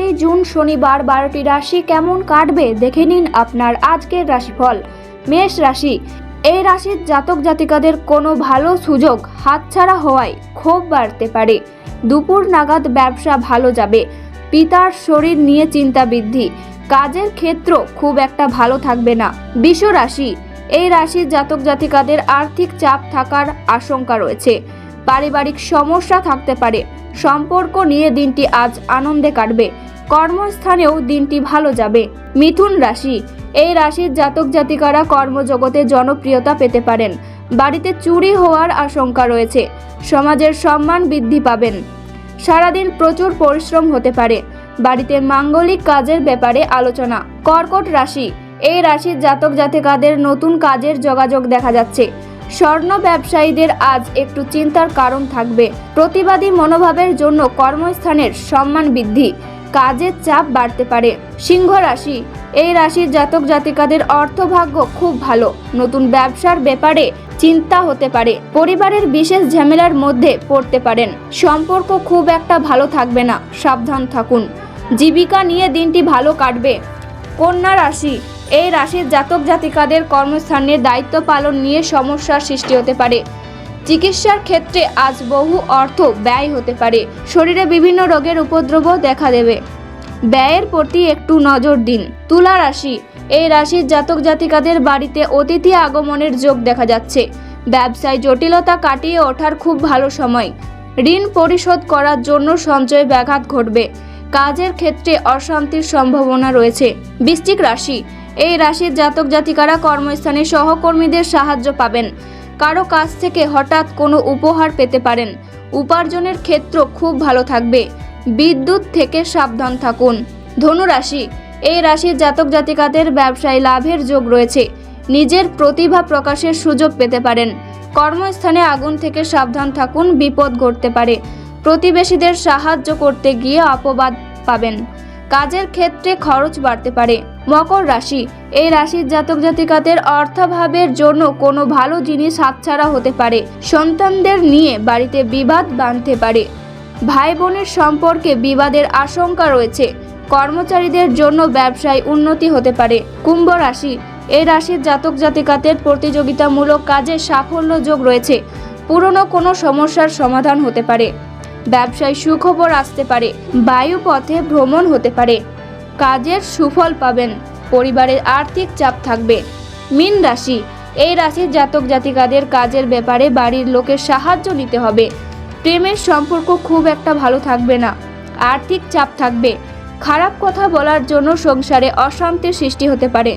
আটই জুন শনিবার বারোটি রাশি কেমন কাটবে দেখে নিন আপনার আজকের রাশিফল। মেষ রাশি, এই রাশির জাতক জাতিকাদের কোনো ভালো সুযোগ হাতছাড়া হওয়ায় ক্ষোভ বাড়তে পারে। দুপুর নাগাদ ব্যবসা ভালো যাবে। পিতার শরীর নিয়ে চিন্তা বৃদ্ধি। কাজের ক্ষেত্র খুব একটা ভালো থাকবে না। বিষ রাশি, এই রাশির জাতক জাতিকাদের আর্থিক চাপ থাকার আশঙ্কা রয়েছে। পারিবারিক সমস্যা থাকতে পারে। সম্পর্ক নিয়ে দিনটি আজ আনন্দে কাটবে। কর্মস্থানেও দিনটি ভালো যাবে। মিথুন রাশি। এই রাশির জাতক জাতিকারা কর্মজগতে জনপ্রিয়তা পেতে পারেন। বাড়িতে চুরি হওয়ার আশঙ্কা রয়েছে। সমাজের সম্মান বৃদ্ধি পাবেন। সারাদিন প্রচুর পরিশ্রম হতে পারে। বাড়িতে মাঙ্গলিক কাজের ব্যাপারে আলোচনা। কর্কট রাশি। এই রাশির জাতক জাতিকাদের নতুন কাজের যোগাযোগ দেখা যাচ্ছে। স্বর্ণ ব্যবসায়ীদের আজ একটু চিন্তার কারণ থাকবে। প্রতিবাদী মনোভাবের জন্য কর্মস্থানের সম্মান বৃদ্ধি। কাজের চাপ বাড়তে পারে। সিংহ রাশি। এই রাশির জাতক জাতিকাদের অর্থভাগ্য খুব ভালো। নতুন ব্যবসার ব্যাপারে চিন্তা হতে পারে। পরিবারের বিশেষ ঝামেলার মধ্যে পড়তে পারেন। সম্পর্ক খুব একটা ভালো থাকবে না। সাবধান থাকুন। জীবিকা নিয়ে দিনটি ভালো কাটবে। কন্যা রাশি। এই রাশির জাতক জাতিকাদের কর্মস্থানে দায়িত্ব পালন নিয়ে সমস্যার সৃষ্টি হতে পারে। চিকিৎসার ক্ষেত্রে আজ বহু অর্থ ব্যয় হতে পারে। শরীরে বিভিন্ন রোগের উপদ্রবও দেখা দেবে। ব্যয়ের প্রতি একটু নজর দিন। তুলা রাশি, এই রাশির জাতক জাতিকাদের বাড়িতে অতিথি আগমনের যোগ দেখা যাচ্ছে। ব্যবসায় জটিলতা কাটিয়ে ওঠার খুব ভালো সময়। ঋণ পরিশোধ করার জন্য সঞ্চয় ব্যাঘাত ঘটবে। কাজের ক্ষেত্রে অশান্তির সম্ভাবনা রয়েছে। বৃশ্চিক রাশি এই রাশির জাতক জাতিকারা কর্মস্থানে সহকর্মীদের সাহায্য পাবেন। কারও কাছ থেকে হঠাৎ কোনো উপহার পেতে পারেন। উপার্জনের ক্ষেত্র খুব ভালো থাকবে। বিদ্যুৎ থেকে সাবধান থাকুন। ধনুরাশি, এই রাশির জাতক জাতিকাদের ব্যবসায় লাভের যোগ রয়েছে। নিজের প্রতিভা প্রকাশের সুযোগ পেতে পারেন। কর্মস্থানে আগুন থেকে সাবধান থাকুন, বিপদ ঘটতে পারে। প্রতিবেশীদের সাহায্য করতে গিয়ে অপবাদ পাবেন। কাজের ক্ষেত্রে খরচ বাড়তে পারে। মকর রাশি, এই রাশির জাতক জাতিকাদের অর্থাভাবের জন্য কোনো ভালো জিনিস হাতছাড়া হতে পারে। সন্তানদের নিয়ে বাড়িতে বিবাদ বাঁধতে পারে। ভাই বোনের সম্পর্কে বিবাদের আশঙ্কা রয়েছে। কর্মচারীদের জন্য ব্যবসায় উন্নতি হতে পারে। কুম্ভ রাশি, এই রাশির জাতক জাতিকাদের প্রতিযোগিতামূলক কাজে সাফল্য যোগ রয়েছে। পুরনো কোনো সমস্যার সমাধান হতে পারে। ব্যবসায় সুখবর আসতে পারে, বায়ুপথে ভ্রমণ হতে পারে। কাজের সুফল পাবেন, পরিবারের আর্থিক চাপ থাকবে। মিন রাশি, এই রাশির জাতক জাতিকাদের কাজের ব্যাপারে বাড়ির লোকের সাহায্য নিতে হবে। প্রেমের সম্পর্ক খুব একটা ভালো থাকবে না, আর্থিক চাপ থাকবে। খারাপ কথা বলার জন্য সংসারে অশান্তির সৃষ্টি হতে পারে।